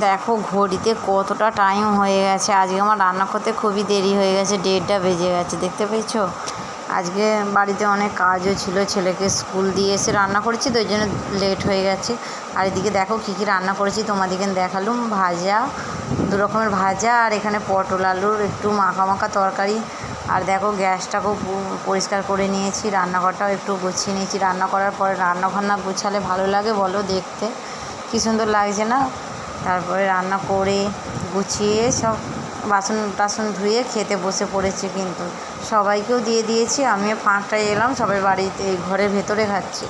দেখো, ঘড়িতে কতটা টাইম হয়ে গেছে। আজকে আমার রান্না করতে খুবই দেরি হয়ে গেছে, দেড়টা বেজে গেছে, দেখতে পেয়েছ? আজকে বাড়িতে অনেক কাজও ছিল, ছেলেকে স্কুল দিয়ে এসে রান্না করেছি, তো ওই জন্য লেট হয়ে গেছে। আর এদিকে দেখো কী কী রান্না করেছি, তোমাদেরকে দেখালুম। ভাজা, দু রকমের ভাজা, আর এখানে পটল আলুর একটু মাখা মাখা তরকারি। আর দেখো গ্যাসটাকেও পরিষ্কার করে নিয়েছি, রান্নাঘরটাও একটু গুছিয়ে নিয়েছি। রান্না করার পরে রান্নাঘর না গুছালে ভালো লাগে, বলো দেখতে। কী সুন্দর লাগছে না? তারপরে রান্না করে গুছিয়ে সব বাসন টাসন ধুয়ে খেতে বসে পড়েছি কিন্তু। সবাইকেও দিয়ে দিয়েছি, আমিও ফাঁকটায় এলাম, সবাই বাড়িতে, এই ঘরের ভেতরে খাচ্ছি।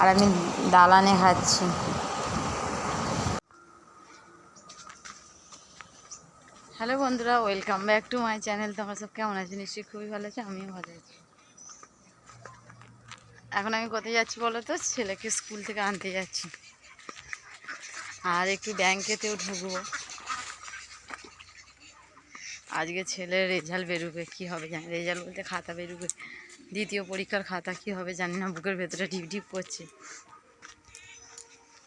আর আমি দালানে খাচ্ছি। হ্যালো বন্ধুরা, welcome back to my channel. তোমরা সব কেমন আছো? নিশ্চয়ই খুবই ভালো আছে, আমিও ভালো আছি। এখন আমি কোথায় যাচ্ছি বলো তো? ছেলেকে স্কুল থেকে আনতে যাচ্ছি। আর একটু ব্যাংকেতেও ঢুকবো। আজকে ছেলের রেজাল্ট বেরোবে, কী হবে জানি রেজাল্ট বলতে খাতা বেরোবে, দ্বিতীয় পরীক্ষার খাতা কী হবে জানি না, বুকের ভেতরে ডিপ ডিপ করছে।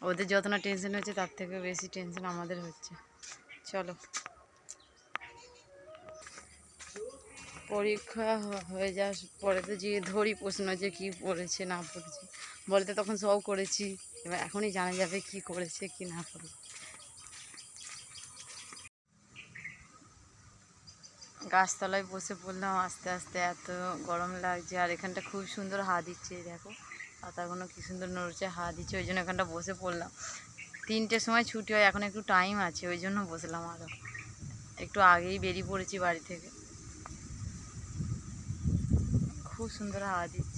ওদের যত না টেনশন হচ্ছে, তার থেকে বেশি টেনশন আমাদের হচ্ছে। চলো। পরীক্ষা হয়ে যাওয়ার পরে তো যে ধরি প্রশ্ন যে কী পড়েছে, না পড়েছে, বলতে তখন সব করেছি। এবার এখনই জানা যাবে কি করেছে, কি না করে গাছতলায় বসে পড়লাম আস্তে আস্তে এত গরম লাগছে আর এখানটা খুব সুন্দর হাওয়া দিচ্ছে দেখো। পাতাগুলো কি সুন্দর নড়ছে, হাওয়া দিচ্ছে, ওই জন্য এখানটা বসে পড়লাম। তিনটের সময় ছুটি হয়, এখন একটু টাইম আছে, ওই জন্য বসলাম আরও একটু আগেই বেরিয়ে পড়েছি বাড়ি থেকে। খুব সুন্দর হাওয়া দিচ্ছে।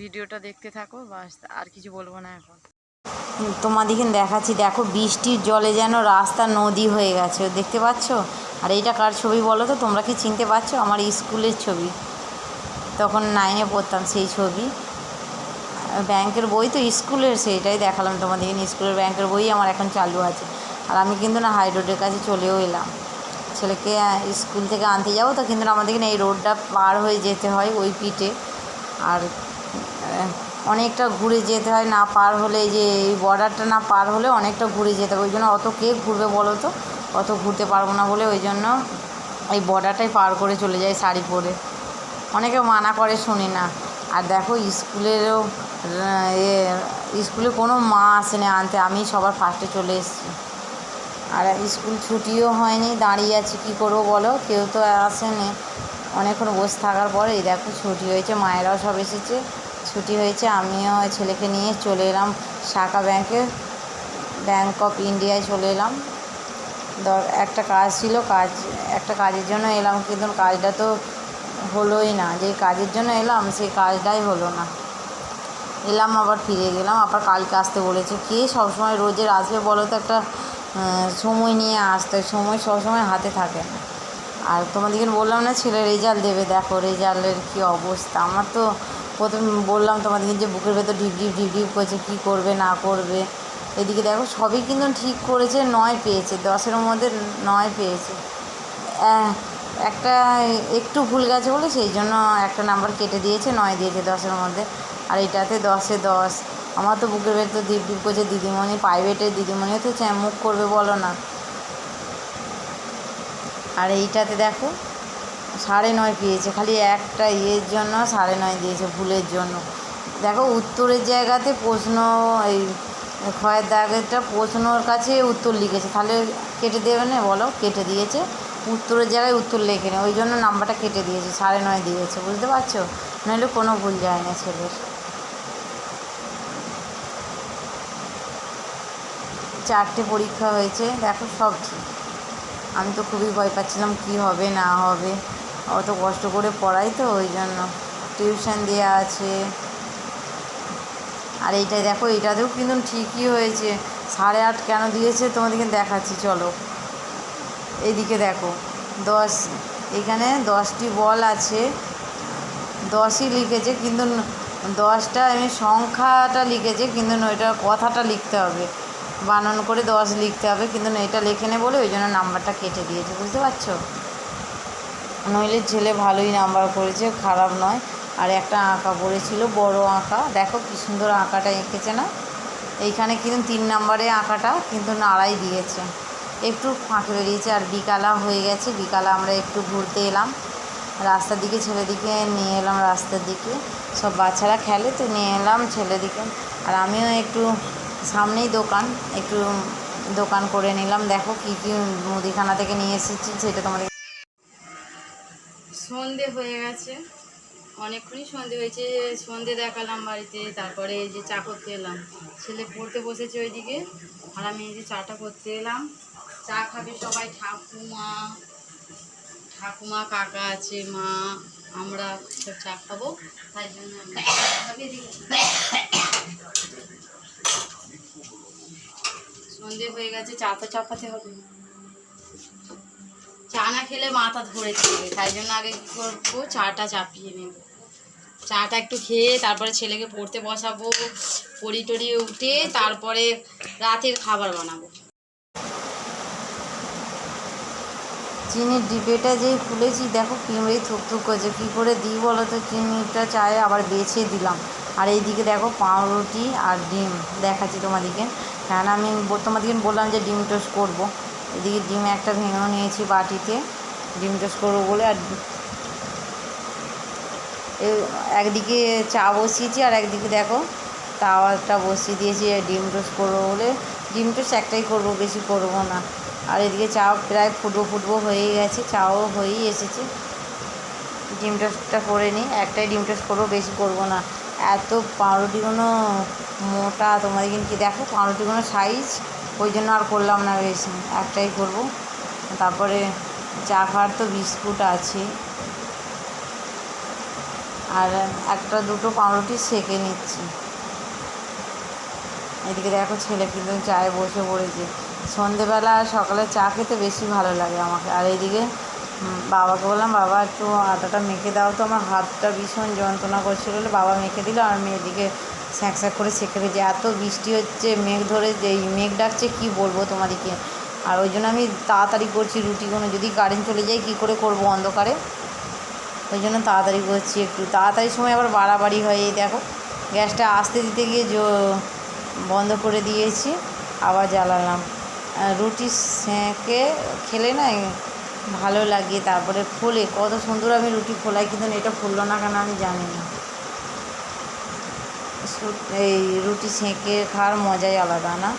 ভিডিওটা দেখতে থাকো, বাস আর কিছু বলব না এখন। তোমাদিকে দেখাচ্ছি, দেখো বৃষ্টির জলে যেন রাস্তা নদী হয়ে গেছে, দেখতে পাচ্ছ? আর এইটা কার ছবি বলো তো? তোমরা কি চিনতে পারছ আমার স্কুলের ছবি। তখন নাইনে পড়তাম সেই ছবি। ব্যাংকের বই তো স্কুলের সেইটাই দেখালাম তোমাদেরকে স্কুলের ব্যাংকের বই আমার এখন চালু আছে। আর আমি কিন্তু না হাই রোডের কাছে চলেও এলাম। ছেলেকে স্কুল থেকে আনতে যাব তো, কিন্তু আমাদেরকে না এই রোডটা পার হয়ে যেতে হয় ওই পিঠে। আর অনেকটা ঘুরে যেতে হয় না পার হলে যে এই বর্ডারটা না পার হলে অনেকটা ঘুরে যেতে হবে। ওই জন্য অত কে ঘুরবে বলো তো? অত ঘুরতে পারব না বলে ওই জন্য এই বর্ডারটাই পার করে চলে যায় শাড়ি পরে। অনেকে মানা করে শুনি না। আর দেখো স্কুলেরও স্কুলে কোনো মা আসেনি আনতে, আমি সবার ফার্স্টে চলে এসেছি। আর স্কুল ছুটিও হয়নি, দাঁড়িয়ে আছি, কী করব বলো? কেউ তো আসেনি। অনেকক্ষণ বসে থাকার পরে এই দেখো ছুটি হয়েছে, মায়েরাও সব এসেছে। ছুটি হয়েছে, আমিও ছেলেকে নিয়ে চলে এলাম শাখা ব্যাংকে ব্যাংক অফ ইন্ডিয়ায় চলে এলাম। দর, একটা কাজ ছিল, কাজ, একটা কাজের জন্য এলাম, কিন্তু কাজটা তো হলোই না। যে কাজের জন্য এলাম, সেই কাজটাই হলো না। এলাম, আবার ফিরে গেলাম, আবার কালকে আসতে বলেছে। কে সবসময় রোজের আসবে বলো তো একটা সময় নিয়ে আসতে হয়। সময় সবসময় হাতে থাকে না। আর তোমাদেরকে বললাম না, ছেলে রেজাল্ট দেবে। দেখো রেজাল্টের কী অবস্থা। আমার তো প্রথম বললাম তোমাদেরকে যে বুকের ভেতর ডিপ ডিপ ডিপ ডিপ করছে, কী করবে, না করবে। এদিকে দেখো, সবই কিন্তু ঠিক করেছে, নয় পেয়েছে, দশের মধ্যে নয় পেয়েছে। একটা একটু ভুল গেছে বলে সেই জন্য একটা নাম্বার কেটে দিয়েছে, নয় দিয়েছে দশের মধ্যে। আর এটাতে দশে দশ। আমার তো বুকের ভেতর ডিপ ডিপ করছে, দিদিমণি প্রাইভেটের দিদিমণিও তো মুখ করবে বলো না। আর এইটাতে দেখো সাড়ে নয় পেয়েছে, খালি একটা ইয়ের জন্য সাড়ে নয় দিয়েছে, ভুলের জন্য। দেখো, উত্তরের জায়গাতে প্রশ্ন, এই ক্ষয়ের দাগেরটা প্রশ্নর কাছে উত্তর লিখেছে। তাহলে কেটে দেবে না, বলো, কেটে দিয়েছে। উত্তরের জায়গায় উত্তর লেখে লেখেনি ওই জন্য নাম্বারটা কেটে দিয়েছে, সাড়ে নয় দিয়েছে, বুঝতে পারছ? নইলে কোনো ভুল যায় না ছেলের। চারটে পরীক্ষা হয়েছে, দেখো সব ঠিক। আমি তো খুবই ভয় পাচ্ছিলাম, কী হবে, না হবে। অত কষ্ট করে পড়াই তো, ওই জন্য। টিউশন দেওয়া আছে। আর এইটাই দেখো, এইটাতেও কিন্তু ঠিকই হয়েছে। সাড়ে আট কেন দিয়েছে তোমাদেরকে দেখাচ্ছি, চলো। এইদিকে দেখো, দশ, এখানে দশটি বল আছে। দশই লিখেছে, কিন্তু দশটা এমনি সংখ্যাটা লিখেছে, কিন্তু এটা কথাটা লিখতে হবে। বানান করে দশ লিখতে হবে, কিন্তু এটা লেখে নে বলে ওই জন্য নাম্বারটা কেটে দিয়েছে, বুঝতে পারছ? নইলে ছেলে ভালোই নাম্বার করেছে, খারাপ নয়। আর একটা আঁকা পড়েছিল, বড় আঁকা। দেখো কি সুন্দর আঁকাটা এঁকেছে না? এইখানে কিন্তু তিন নম্বরে আঁকাটা কিন্তু নাড়াই দিয়েছে। একটু ফাঁকে বেরিয়েছে আর বিকালা হয়ে গেছে। বিকালে আমরা একটু ঘুরতে এলাম। রাস্তার দিকে ছেলেদিকে নিয়ে এলাম রাস্তার দিকে। সব বাচ্চারা খেলে তো নিয়ে এলাম ছেলেদিকে আর আমিও একটু সামনেই দোকান, একটু দোকান করে নিলাম। দেখো কী কী মুদিখানা থেকে নিয়ে এসেছি, সেটা তোমাদের সন্ধে হয়ে গেছে। অনেকক্ষণই সন্ধে হয়েছে। সন্ধে দেখালাম বাড়িতে, তারপরে যে চা করতে এলাম। ছেলে পড়তে বসেছে ওইদিকে, আর আমি যে চাটা করতে এলাম। চা খাবে সবাই, ঠাকুমা ঠাকুমা, কাকা আছে, মা, আমরা সব চা খাব। তাই জন্য। সন্ধে হয়ে গেছে, চা তো চাপাতে হবে। চা না খেলে মাথা ধরেছে তাই জন্য আগে কী করব? চাটা চাপিয়ে নেব। চাটা একটু খেয়ে তারপরে ছেলেকে পড়তে বসাবো পড়ি টড়ি উঠে তারপরে রাতের খাবার বানাবো। চিনির ডিবেটা যেই খুলেছি দেখো পিঁমড়েই থুকথুক করছে। কী করে দিই বলো তো? চিনিটা চায়ে আবার বেছে দিলাম। আর এইদিকে দেখো পাউরুটি আর ডিম দেখাচ্ছি তোমাদেরকে। কেন আমি ব- তোমাদেরকে বললাম যে ডিম টোস্ট করব। এদিকে ডিম একটা ভেঙেও নিয়েছি বাটিতে। ডিম টোস্ট করব বলে আর একদিকে চা বসিয়েছি আর একদিকে দেখো তাওয়াটা বসিয়ে দিয়েছি ডিম টোস্ট করব বলে। ডিম টোস্ট একটাই করব, বেশি করব না। আর এদিকে চা প্রায় ফুটবো ফুটবো হয়েই গেছে, চাও হয়েই এসেছে। ডিম টোস্টটা করে নিই, একটাই ডিম টোস্ট করব, বেশি করব না। এত পাউরুটিগুলো মোটা, তোমাদের কিন্তু দেখো পাউরুটিগুলো সাইজ ওই জন্য আর করলাম না বেশি, একটাই করব। তারপরে চা খাওয়ার তো বিস্কুট আছে। আর একটা দুটো পাউরুটি সেঁকে নিচ্ছি। এদিকে দেখো ছেলে কিন্তু চায়ে বসে পড়েছে। সন্ধেবেলা সকালে চা খেতে বেশি ভালো লাগে আমাকে। আর এইদিকে বাবাকে বললাম, বাবা, একটু আটাটা মেখে দাও তো, আমার হাতটা ভীষণ যন্ত্রণা করছিল বাবা মেখে দিল। আর আমি এদিকে স্যাঁক স্যাঁক করে সেঁকে ফেলছি। এত বৃষ্টি হচ্ছে, মেঘ ধরে যে এই মেঘ ডাকছে, কী বলব তোমাদেরকে? আর ওই জন্য আমি তাড়াতাড়ি করছি রুটিগুলো যদি কারেন্ট চলে যায় কী করে করব অন্ধকারে? ওই জন্য তাড়াতাড়ি করছি একটু। তাড়াতাড়ি সময় আবার বাড়াবাড়ি হয়, এই দেখো। গ্যাসটা আসতে দিতে গিয়ে জো- বন্ধ করে দিয়েছি, আবার জ্বালালাম। রুটি সেঁকে খেলে না ভালো লাগে, তারপরে ফোলে। কত সুন্দর আমি রুটি ফোলাই, কিন্তু এটা ফুললো না কেন আমি জানি না। এই রুটি সেঁকে খাওয়ার মজাই আলাদা, না?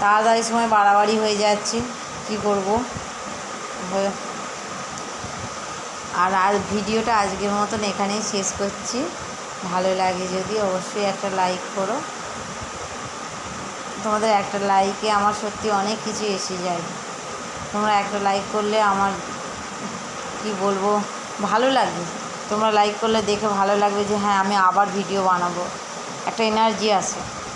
তাড়াতাড়ি সময় বাড়াবাড়ি হয়ে যাচ্ছে, কী করব? আর আর ভিডিওটা আজকের মতন এখানেই শেষ করছি। ভালো লাগে যদি অবশ্যই একটা লাইক করো। তোমাদের একটা লাইকে আমার সত্যি অনেক কিছু এসে যায়। তোমরা একটা লাইক করলে আমার কি বলব? ভালো লাগে। তোমরা লাইক করলে দেখে ভালো লাগবে যে হ্যাঁ আমি আবার ভিডিও বানাবো। একটা এনার্জি আসে।